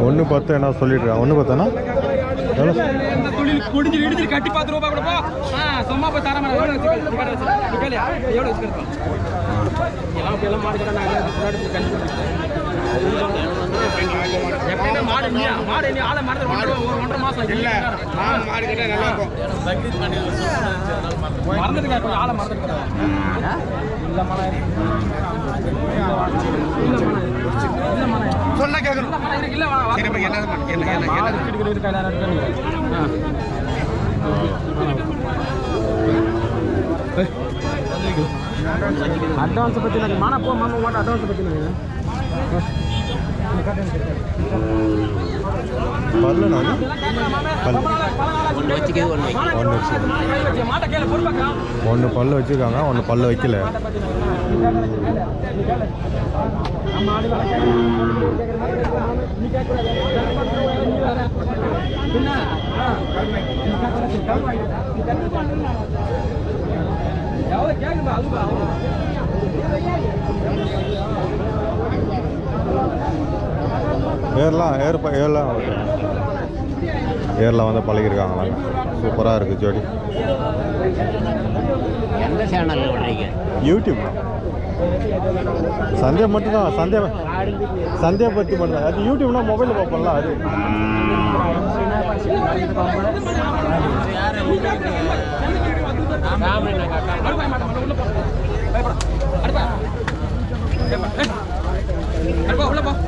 ஒன்று பத்து என்ன சொல்லிடுறேன் ஒன்று பத்தானா? எவ்வளோ தொழில் முடிஞ்சு இடிஞ்சு கட்டி பத்து ரூபாய் கூட போ. சும்மா போய் தர மாதிரி எவ்வளோ எவ்வளோ வச்சுக்கிறோம் எல்லாம் எல்லாம் நாங்கள் எப்படின்னா மாடு நீ மாடு நீ ஆளை மாடு ஒரு ஒன்றரை மாசம் இல்ல மாடு கிட்ட நல்லா இருக்கும் மறந்துட்டு கொஞ்சம் ஆளை மறந்துட்டு இல்ல மன இல்ல மன சொன்னா கேட்கணும் இல்ல மன இருக்கு இல்ல வா சரி அப்ப என்னது பண்ணு? என்ன என்ன மாடு என்ன கிட்ட கிட்ட கையில இருக்கு ஆ அட்வான்ஸ் பத்தி நான் மானா போ மாமா அட்வான்ஸ் பத்தி நான் பல்லு நான் பல்லு ஒன்று பல்லு வச்சுருக்காங்க ஒன்று பல்லு வைக்கல. எவ்வளோ கேட்குது அதுவா? ஏர்லாம் ஏர் ஏர்லாம் ஏரில் வந்து பழகிருக்காங்களாங்க. சூப்பராக இருக்குது ஜோடி. எந்த சேனலில் விடுறீங்க யூடியூப் சந்தியா மட்டும்தான் சந்தியா சந்தியா பற்றி மட்டும் அது யூடியூப்னா மொபைலில் பார்ப்போம்ல அது. அடுப்பா உள்ள போ ஏய்,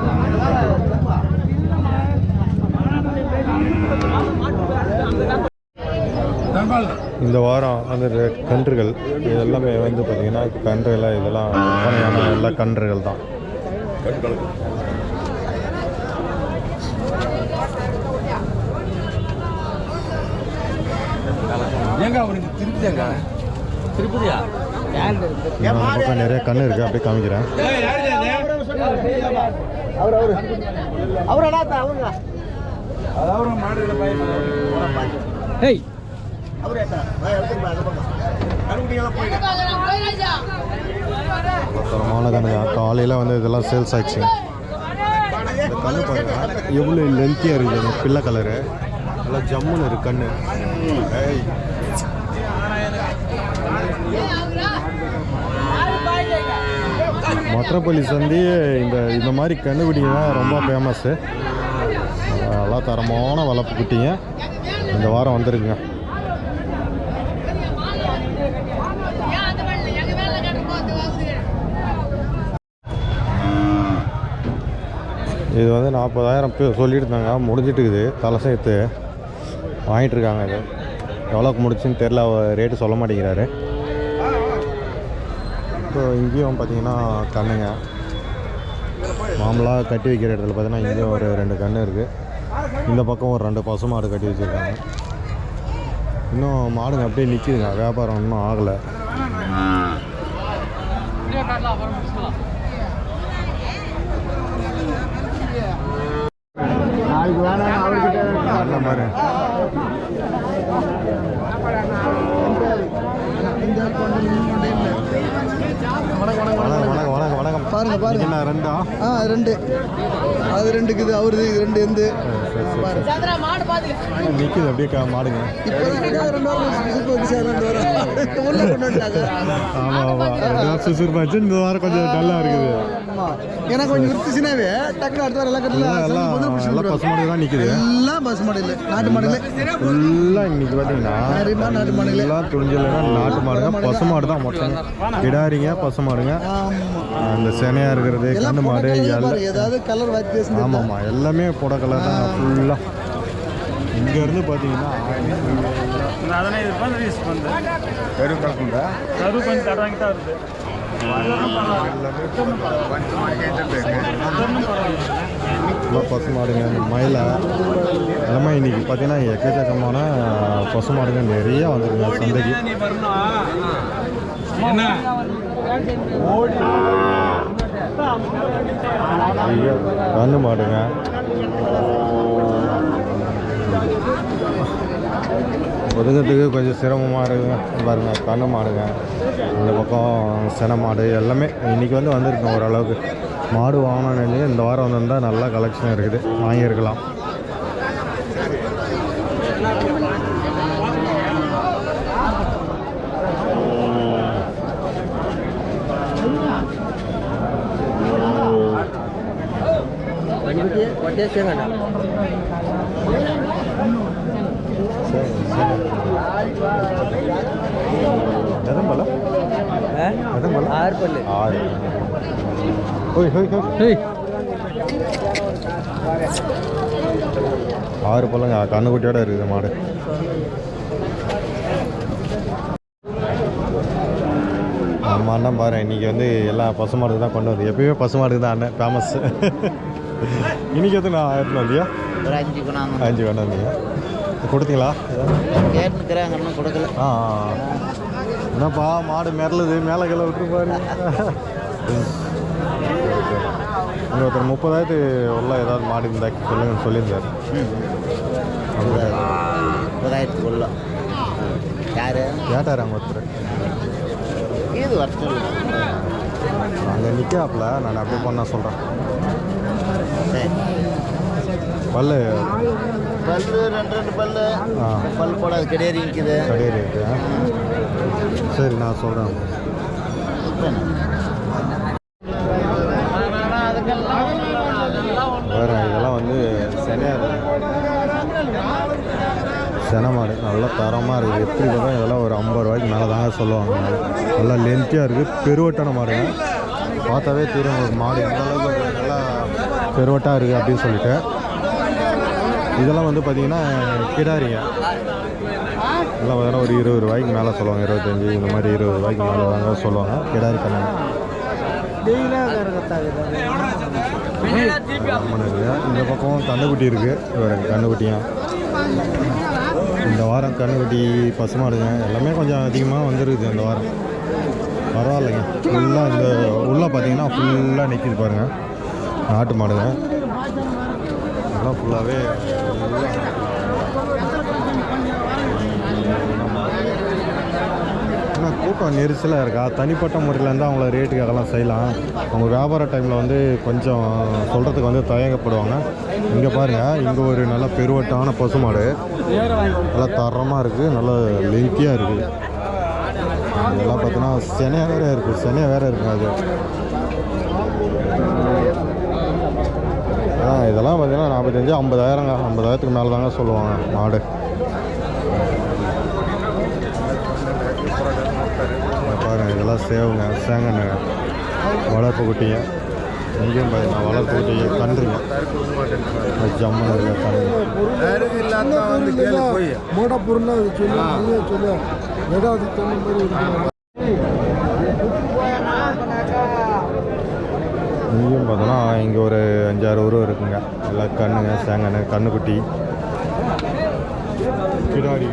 இந்த வாரம் அந்த கன்றுகள் இது எல்லாமே வந்து பார்த்திங்கன்னா கன்றுகள் இதெல்லாம் விற்பனையான எல்லா கன்றுகள் தான். நிறைய கன்று இருக்குது அப்படியே காமிக்கிறேன். அவர் அவரு அவர் அண்ணா அவருங்க? அதாவது மாடுல ஏய் அவரே காலையில் வந்து இதெல்லாம் சேல்ஸ் ஆகிடுச்சு இந்த கன்று பாருங்க. எவ்வளோ லென்த்தியாக இருக்குது பிள்ளை கலரு நல்லா ஜம்முன்னு இருக்கு கண்ணு. ஏய். மற்றப்பள்ளி சந்தி இந்த இந்த மாதிரி கண்ணுக்குட்டிங்க தான் ரொம்ப ஃபேமஸ்ஸு நல்லா தரமான வளர்ப்பு குட்டிங்க. இந்த வாரம் வந்துருக்குங்க. இது வந்து நாற்பதாயிரம் பேர் சொல்லிட்டு இருந்தாங்க முடிஞ்சிட்டு இருக்குது தலை சேர்த்து வாங்கிட்டுருக்காங்க இது. எவ்வளோக்கு முடிச்சுன்னு தெரில ரேட்டு சொல்ல மாட்டேங்கிறாரு. இப்போ இங்கேயும் பார்த்தீங்கன்னா கண்ணுங்க. மாமலாக கட்டி வைக்கிற இடத்துல பார்த்தீங்கன்னா இங்கேயும் ஒரு ரெண்டு கன்று இருக்குது இந்த பக்கம் ஒரு ரெண்டு பசு மாடு கட்டி வச்சுருக்காங்க. இன்னும் மாடுங்க அப்படியே நிற்கிதுங்க வியாபாரம் இன்னும் ஆகலை. நாளைக்கு வேணாம். அவர்கிட்ட வணக்கம் வணக்கம். வணக்கம் வணக்கம். பாருங்க, பாருங்க. என்ன ரெண்டா? ஆ ரெண்டு. அது ரெண்டுக்குது அவருது இது ரெண்டு எந்து. நிற்குது அப்படியே கா- மாடுங்க. இப்போ ரெண்டு வாரம் சுசுக்கு வந்து சேர ரெண்டு வாரம் உள்ள கொண்டு வந்துட்டாங்க. ஆமாம் ஆமாம் ரெண்டு வாரம் சுசுறுப்பாச்சு இந்த வாரம் கொஞ்சம் நல்லா இருக்குது. ஆமா. ஏன்னா கொஞ்சம் வித்துச்சுனாவே டக்குனு அடுத்த வாரம் எல்லாம் கட்டல எல்லாம் எல்லாம் எல்லாம் பசு மாடு தான் நிற்குது எல்லாம் பஸ் மாடல் நாட்டு மாடல் ஃபுல்லாக இன்னைக்கு பார்த்தீங்கன்னா மாடு நாட்டு மாடுங்களே. எல்லாம் துணிஞ்சலாம் நாட்டு மாடுங்க. பசு மாடு தான் மொத்தம். கிடாரிங்க பசு மாடுங்க. ஆமா. அந்த செனையாக இருக்கிறது கண்ணு மாடு ஏதாவது கலர் வாத்தி பேசுறது ஆமாம் ஆமாம் எல்லாமே புட கலர் தான் ஃபுல்லாக இங்கேருந்து பார்த்தீங்கன்னா பசு மாடுங்க மயிலை. எல்லாமே இன்னைக்கு பார்த்தீங்கன்னா எக்கச்சக்கமான பசு மாடுங்க நிறைய வந்துருங்க சந்தைக்கு. என்ன? ஐயோ, கண்ணு மாடுங்க ஒதுங்கிறதுக்கு கொஞ்சம் சிரமமாக இருக்குங்க. பாருங்கள் கண்ணு மாடுங்க. இந்த பக்கம் சின மாடு எல்லாமே இன்றைக்கி வந்து வந்திருக்கோம் ஓரளவுக்கு. மாடு வாங்கணும்னு இந்த வாரம் வந்திருந்தால் நல்லா கலெக்ஷன் இருக்குது. வாங்கியிருக்கலாம். வட்டி வட்டியே சேங்கண்ணா ஆறு. பல்லு ஹோய் ஹோய். ஹோய். ஆறு பழங்க கண்ணுக்குட்டியோட இருக்குது மாடு. அம்மாண்டா பாரு இன்னைக்கு வந்து எல்லா பசுமாடுக்கு தான் கொண்டு வருது. எப்பயுமே பசுமாடுக்கு தான் அண்ணன் ஃபேமஸ் இன்னைக்கு எத்தனை ஆயிரத்தி இல்லையா ஒரு அஞ்சு குணம் அஞ்சு கொண்டு வந்தீங்க கொடுத்தீங்களா? கேட்டுக்கிறாங்க இன்னும் கொடுக்கல. ஆ. என்னப்பா மாடு மிரளுது மேலே கீழே விட்டு பாரு. இங்கே ஒருத்தர் முப்பதாயிரத்து உள்ள ஏதாவது மாடு இருந்தா சொல்லுங்க சொல்லியிருந்தார். முப்பதாயிரத்துக்குள்ள யாரு? கேட்டார் அங்கே ஒருத்தர்? இது வருஷம் அங்கே நிற்காப்புல நான் அப்படியே பண்ண சொல்கிறேன் பல்லு. பல்லு ரெண்டு ரெண்டு பல்லு. பல் போடாது கிடையாது நிற்குது கடையில் இருக்கு சரி நான் சொல்கிறேன் வேறு இதெல்லாம் வந்து செனையாக செனை மாடு. நல்லா தரமாக இருக்குது எப்படி பார்த்தா இதெல்லாம் ஒரு ஐம்பது ரூபாய்க்கு மேலே தாங்க சொல்லுவாங்க. நல்லா லென்த்தியாக இருக்குது பெருவட்டான மாடுங்க. பார்த்தாவே தெரியும் உங்களுக்கு மாடு எந்த அளவுக்கு நல்லா பெருவட்டாக இருக்குது அப்படின்னு சொல்லிட்டு. இதெல்லாம் வந்து பார்த்தீங்கன்னா கிடாரிங்க. இதெல்லாம் பார்த்தீங்கன்னா ஒரு இருபது ரூபாய்க்கு மேலே சொல்லுவாங்க இருபத்தஞ்சி இந்த மாதிரி இருபது ரூபாய்க்கு மேலே வாங்க சொல்லுவாங்க. கிடாரி கண்ணு இந்த பக்கம் கண்ணுக்குட்டி இருக்குது ஒரு கண்ணுக்குட்டியும் இந்த வாரம் கண்ணுக்குட்டி பசுமாடுங்க எல்லாமே கொஞ்சம் அதிகமாக வந்துருக்குது இந்த வாரம். பரவாயில்லைங்க. ஃபுல்லாக இந்த உள்ளே பார்த்தீங்கன்னா ஃபுல்லாக நிற்கிது பாருங்கள் நாட்டு மாடுங்க. எல்லாம் ஃபுல்லாகவே ஆனால் கூட்டம் நெரிசலாக இருக்கா? தனிப்பட்ட முறையில் இருந்தால் அவங்கள அதெல்லாம் செய்யலாம். அவங்க வியாபார டைமில் வந்து கொஞ்சம் சொல்கிறதுக்கு வந்து தயங்கப்படுவாங்க. இங்கே பாருங்கள் இங்கே ஒரு நல்ல பெருவட்டான பசுமாடு. நல்லா தரமாக இருக்குது நல்ல லென்த்தியாக இருக்குது இதெல்லாம் பார்த்தீங்கன்னா செனையாக வேறு இருக்குது செனையாக வேறு இருக்குது அது. இதெல்லாம் பார்த்தீங்கன்னா நாற்பத்தஞ்சு ஐம்பதாயிரங்க. ஐம்பதாயிரத்துக்கு மேலே தாங்க சொல்லுவாங்க மாடு. பாருங்கள் இதெல்லாம் சேவுங்க சேங்கண்ணுங்க வளர்ப்பு குட்டிங்க. இங்கேயும் பார்த்தீங்கன்னா வளர்ப்பு குட்டிங்க கன்றுங்க. ஜம்மன் இருக்க இங்கேயும் பார்த்தோன்னா இங்கே ஒரு அஞ்சாறு உருவம் இருக்குங்க. எல்லாம் கண்ணுங்க சேங்கண்ணு கண்ணுக்குட்டி. கிடாரி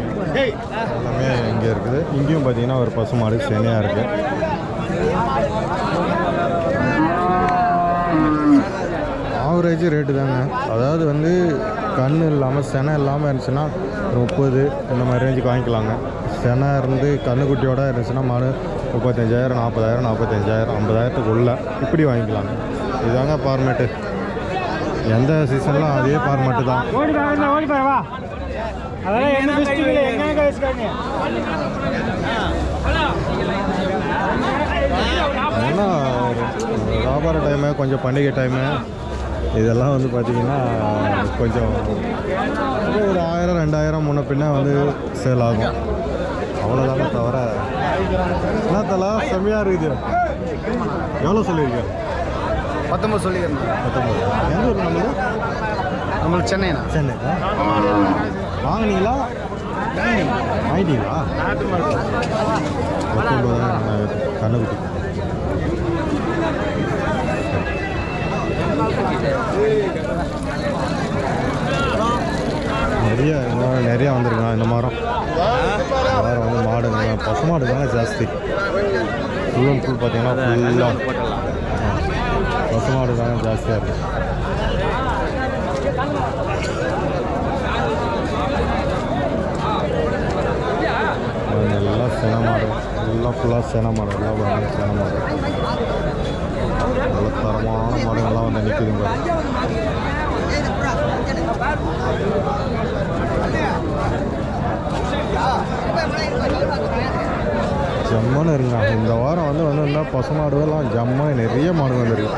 எல்லாமே இங்கே இருக்குது. இங்கேயும் பார்த்தீங்கன்னா ஒரு பசுமாடு சேனையாக இருக்குது ஆவரேஜ் ரேட்டு தாங்க. அதாவது வந்து கண் இல்லாமல் செனை இல்லாமல் இருந்துச்சுன்னா ஒரு முப்பது இந்த மாதிரி ரேஞ்சுக்கு வாங்கிக்கலாங்க. செனை இருந்து கண்ணுக்குட்டியோட இருந்துச்சுன்னா மாடு முப்பத்தஞ்சாயிரம் நாற்பதாயிரம் நாற்பத்தஞ்சாயிரம் ஐம்பதாயிரத்துக்கு உள்ள இப்படி வாங்கிக்கலாங்க. இதுதாங்க ஃபார்மேட்டு எந்த சீசன்லாம் அதே ஃபார்மேட்டு தான். ஓடி பாருங்க ஓடி பாரு வா. அதெல்லாம் என்ன டிஸ்ட்ரிக்ட்ல எங்க கழிச்சுக்காங்க ஏன்னா வியாபார டைமு கொஞ்சம் பண்டிகை டைமு இதெல்லாம் வந்து பார்த்திங்கன்னா கொஞ்சம் ஒரு ஆயிரம் ரெண்டாயிரம் முன்ன பின்ன வந்து சேல் ஆகும். அவ்வளோதாங்க தவிர என்ன தலா செம்மையாக இருக்குது. எவ்வளோ சொல்லியிருக்கேன் பத்தொம்பது சொல்லிக்கிறேன். பத்தொம்பது. எந்த ஊர் நம்மளுக்கு நம்மளுக்கு சென்னைண்ணா. சென்னை வாங்கினீங்களா? வாங்கிட்டீங்களா? பத்தொம்பது கண்ணுக்குட்டி நிறைய நிறைய வந்திருக்காங்க இந்த மரம். வாரம் வந்து மாடுங்க பசு மாடு தாங்க ஜாஸ்தி. ஃபுல் அண்ட் ஃபுல் பார்த்தீங்கன்னா ஃபுல்லாக பசு மாடு தாங்க ஜாஸ்தியாக இருக்குது எல்லாம் சென மாடு. எல்லாம் ஃபுல்லாக சென மாடு. எல்லாம் பாருங்க சென நல்ல தரமான மாடுகள்லாம் வந்து நிற்குதுங்க ஜம்முன்னு இருங்க. இந்த வாரம் வந்து வந்து பசு மாடுகள்லாம் ஜம்முன்னு நிறைய மாடு வந்திருக்கு.